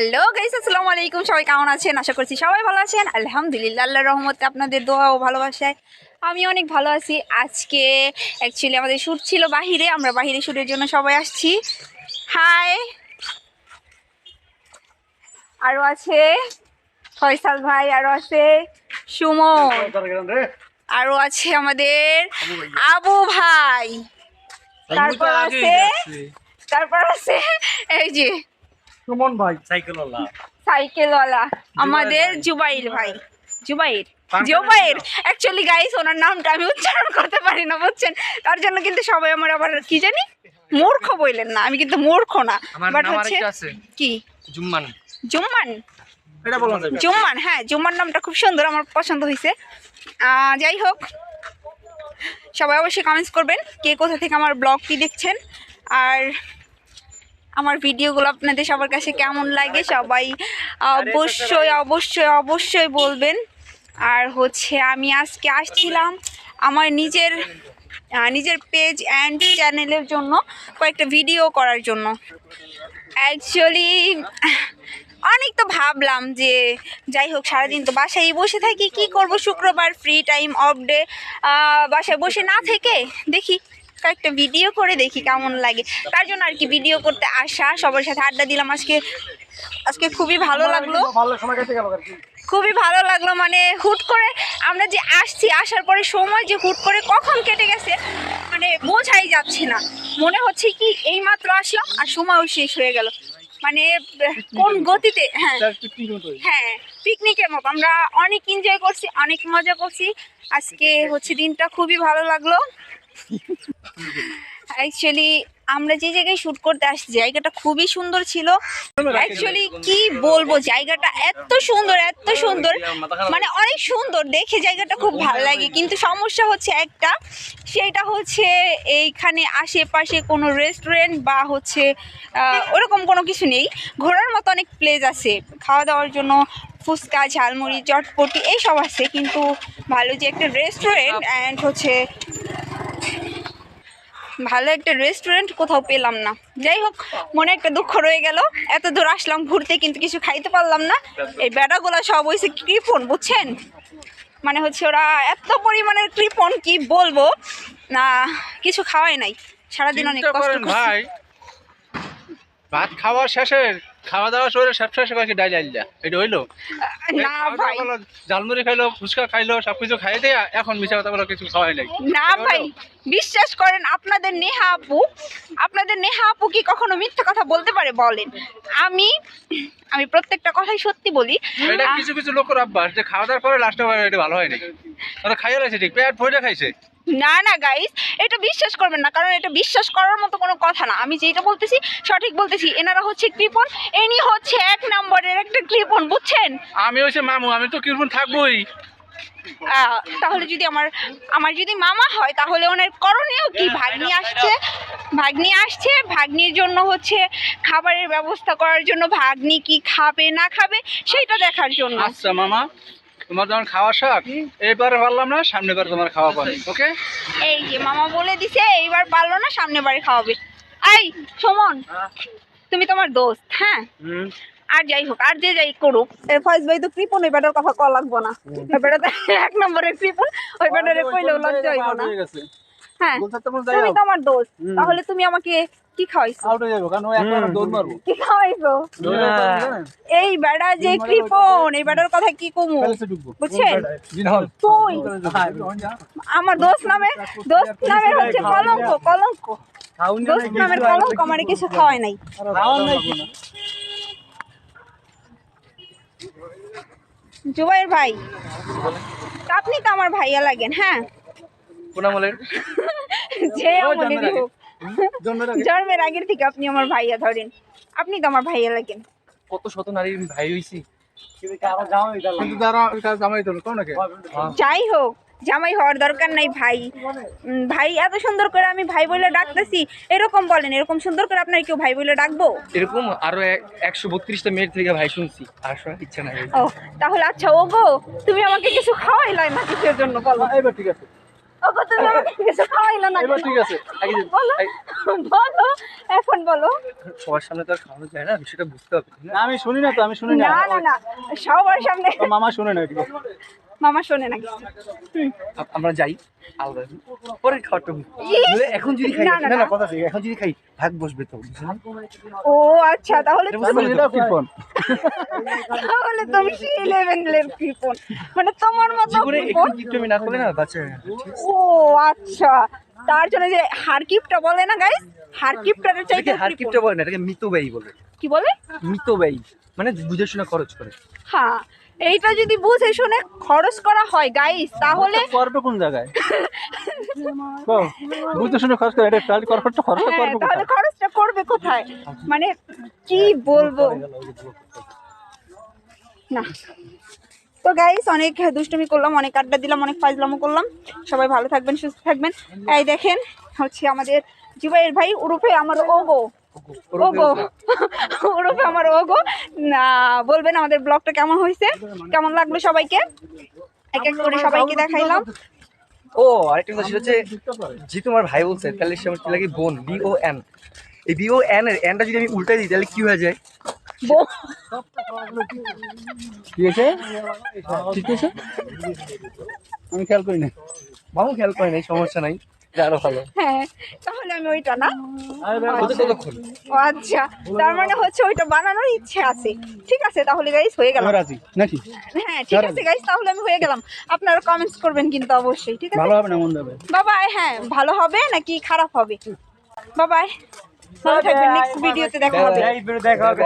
Hello guys আসসালামু আলাইকুম। সবাই কেমন আছেন? আশা করছি সবাই ভালো আছেন। আলহামদুলিল্লাহ আল্লাহর রহমতে আপনাদের দোয়া ও ভালোবাসায় আমি অনেক ভালো আছি। আজকে অ্যাকচুয়ালি আমাদের শ্যুট ছিল বাহিরে আমরা বাহিরে শ্যুটের জন্য সবাই আসছি। হাই আরও আছে। ফয়সাল ভাই আরও আছে। সুমন আরও আছে আমাদের আবু ভাই। তারপর আছে তারপর আছে এই যে সুমন ভাই। সাইকেলওয়ালা। সাইকেলওয়ালা। আমাদের জুবাইর ভাই। জুবাইর। জুবাইর। অ্যাকচুয়ালি গাইস ওনার নামটা আমি উচ্চারণ করতে পারি না বুঝছেন? তার জন্য কিন্তু সবাই আমার আবার কি জানি? মূর্খ বললেন না আমি কিন্তু মূর্খ না। বাট হচ্ছে কি? জুম্মান। জুম্মান। এটা জুম্মান হ্যাঁ জুম্মান নামটা খুব সুন্দর আমার পছন্দ হয়েছে। আহ, যাই হোক সবাই অবশ্যই কমেন্টস করবেন কে কোথা থেকে আমার ব্লগটি দেখছেন। আর আমার ভিডিওগুলো আপনাদের সবার কাছে কেমন লাগে সবাই অবশ্যই অবশ্যই অবশ্যই বলবেন। আর হচ্ছে আমি আজকে আসছিলাম আমার নিজের নিজের পেজ অ্যান্ড চ্যানেলের জন্য কয়েকটা ভিডিও করার জন্য। অ্যাকচুয়ালি অনেক তো ভাবলাম যে যাই হোক সারাদিন তো বাসায় বসে থাকি কি করব? শুক্রবার ফ্রি টাইম অফ ডে বাসায় বসে না থেকে দেখি। কয়েকটা ভিডিও করে দেখি কেমন লাগে। তার জন্য আর কি ভিডিও করতে আসা সবার সাথে আড্ডা দিলাম। আজকে আজকে খুবই ভালো লাগল। খুবই ভালো লাগল মানে হুট করে আমরা যে আসছি আসার পরে সময় যে হুট করে কখন কেটে গেছে মানে বোঝাই যাচ্ছে না। মনে হচ্ছে কি এই মাত্র আসলাম আর সময়ও শেষ হয়ে গেল। মানে কোন গতিতে হ্যাঁ। হ্যাঁ পিকনিকের মতো। আমরা অনেক এনজয় করছি অনেক মজা করছি। আজকে হচ্ছে দিনটা খুবই ভালো লাগল। অ্যাকচুয়ালি আমরা যে জায়গায় শ্যুট করতে আসছি, জায়গাটা খুবই সুন্দর ছিল। অ্যাকচুয়ালি কি বলব, জায়গাটা এত সুন্দর এত সুন্দর। মানে অনেক সুন্দর, দেখে জায়গাটা খুব ভালো লাগে। কিন্তু সমস্যা হচ্ছে একটা, সেটা হচ্ছে এইখানে আশেপাশে কোনো রেস্টুরেন্ট বা হচ্ছে ওরকম কোনো কিছু নেই। ঘোরার মতো অনেক প্লেস আছে। খাওয়া দাওয়ার জন্য ফুচকা, ঝালমুড়ি, চটপটি, এইসব আছে। কিন্তু ভালো যে একটা রেস্টুরেন্ট অ্যান্ড হচ্ছে ভালো একটা রেস্টুরেন্ট কোথাও পেলাম না। যাই হোক মনে একটা দুঃখ রয়ে গেল। এত দূর আসলাম ঘুরতে কিন্তু কিছু খাইতে পারলাম না। এই বেড়াগুলো সব হয়েছে কৃপন বুঝছেন? মানে হচ্ছে ওরা এত পরিমাণের কৃপন কি বলব? না কিছু খাওয়াই নাই। সারাদিন অনেক কষ্ট ভাই ভাত খাওয়া শেষে খাওয়া দাওয়া করে সব শেষে কয়েকটি ডাইল আইলা এটা হইল? না ভাই। ঝালমুড়ি খাইলো ফুচকা খাইলো সবকিছু খাই দিয়ে এখন মিশা কথা বলো কিছু খাওয়াই নাই। না ভাই বিশ্বাস করেন আপনাদের নেহা আপু আপনাদের নেহা আপু কি কখনো মিথ্যা কথা বলতে পারে বলেন? আমি আমি প্রত্যেকটা কথাই সত্যি বলি। এটা কিছু কিছু লোকের অভ্যাস যে খাওয়া দাওয়ার পরে লাস্টে এটা ভালো হয় নাই ওরা খাইয়ে লাগছে ঠিক পেট ভরে খাইছে। না না গাইস এটা বিশ্বাস করবেন না কারণ এটা বিশ্বাস করার মতো কোনো কথা না। আমি যেটা বলতেছি সঠিক বলতেছি। এনারা হচ্ছে কৃপন এনি হচ্ছে এক নম্বরের একটা কৃপন বুঝছেন? আমি হচ্ছে মামু আমি তো কীরকম থাকবোই। তাহলে যদি আমার আমার যদি মামা হয় তাহলে ওনার করণীয় কি? ভাগ্নি আসছে ভাগ্নি আসছে ভাগ্নির জন্য হচ্ছে খাবারের ব্যবস্থা করার জন্য ভাগ্নি কি খাবে না খাবে সেটা দেখার জন্য। আচ্ছা মামা। তোমার যখন খাওয়া শাক এইবারে পারলাম না সামনে বার তোমার খাওয়া পাবে ওকে? এই যে মামা বলে দিছে এইবার পারল না সামনে বারে খাওয়াবে। এই সুমন তুমি তোমার দোস্ত হ্যাঁ? আর যাই হোক আর যে যাই করুক ফয়েজ ভাই তো কৃপন ওই ব্যাটার কথা কল লাগবো না। ওই ব্যাটা এক নম্বরের কৃপন ওই ব্যাটারে কইলেও লজ্জা হইব না। হ্যাঁ তুমি তো আমার দোস্ত তাহলে তুমি আমাকে কি খাওয়াইছো? কি খাওয়াইছো? এই বেড়া যে এই বেড়ার কথা কি কমু? বুঝছেন? তুই আমার দোস্ত নামে দোস্ত নামের হচ্ছে কলঙ্ক কলঙ্ক। দোস্ত নামের কলঙ্ক আমার কিছু খাওয়াই নাই। জুবাইর ভাই। আপনি তো আমার ভাইয়া লাগেন হ্যাঁ? কোন আমলের? যে আমলেরই হোক। জন্মের আগের থেকে আপনি আমার ভাইয়া ধরেন। আপনি তো আমার ভাইয়া লাগেন। কত শত নারীর ভাই হইছি। যাই হোক জামাই হওয়ার দরকার নাই ভাই। ভাই এত সুন্দর করে আমি ভাই বলে ডাকতেছি। এরকম বলেন এরকম সুন্দর করে আপনার কেউ ভাই বলে ডাকবো? এরকম আরও এক- একশো বত্রিশটা মেয়ের থেকে ভাই শুনছি। আর শোনার ইচ্ছা নাই। ও তাহলে আচ্ছা ও গো তুমি আমাকে কিছু খাওয়াইলাই না কিসের জন্য বলো এবার ঠিক আছে। এখন বলো সবার সামনে তো আর খাওয়ানো যায় না বিষয়টা বুঝতে হবে না? না আমি শুনি না তো আমি শুনি না না না সবার সামনে মামা শুনে না। মামা শোনে না কিছু। আমরা যাই। আলাদা পরে খাওয়াটা এখন যদি খাই না, না, কথা এখন যদি খাই ভাগ বসবে তো ও আচ্ছা তাহলে তাহলে তুমি কৃপন। মানে তোমার মতো আমি না করলে না বাচ্চা? ও আচ্ছা। তার জন্য যে হারকিপটা বলে না গাইস হারকিপটার চাইতে হারকিপটা বলে না এটাকে মিতব্যয়ী বলে। কি বলে? মিতব্যয়ী। মানে বুঝে শুনে খরচ করে। হ্যাঁ। এইটা যদি বুঝে শুনে খরচ করা হয় গাইস তাহলে করবে কোন জায়গায়? বুঝতে শুনে খরচ করে এটা তাহলে খরচটা হ্যাঁ করবে তাহলে কোথায়? খরচটা করবে কোথায়? মানে কি বলব? না। তো গাইস অনেক দুষ্টুমি করলাম অনেক আড্ডা দিলাম অনেক ফাজলামো করলাম। সবাই ভালো থাকবেন সুস্থ থাকবেন। এই দেখেন হচ্ছে আমাদের জুবাইর ভাই উরুফে আমার ওগো। ওগো ওরফে আমার ওগো। না বলবেন আমাদের ব্লগটা কেমন হয়েছে? কেমন লাগল সবাইকে? এক এক করে সবাইকে দেখাইলাম। ও আরেকটা কথা সেটা হচ্ছে জি তোমার ভাই বলছে তাহলে সে আমার লাগে? বোন বি ও এন এই বি ও এন এর এনটা যদি আমি উল্টাই দিই তাহলে কি হয়ে যায়? বো- কি হয়েছে? ঠিক আছে আমি খেয়াল করি না মামু খেয়াল করে নাই সমস্যা নাই। আরও ভালো। হ্যাঁ তাহলে আমি ওইটা না? ও আচ্ছা। তার মানে হচ্ছে ওইটা বানানোর ইচ্ছে আছে। ঠিক আছে তাহলে গাইস হয়ে গেলাম। রাজি নাকি? হ্যাঁ ঠিক আছে গাইস তাহলে আমি হয়ে গেলাম। আপনারা কমেন্টস করবেন কিন্তু অবশ্যই ঠিক আছে? ভালো হবে না মন্দ হবে? বাবাই হ্যাঁ ভালো হবে নাকি খারাপ হবে? বাবা ভালো থাকবেন নেক্সট ভিডিওতে দেখা হবে। দেখা হবে।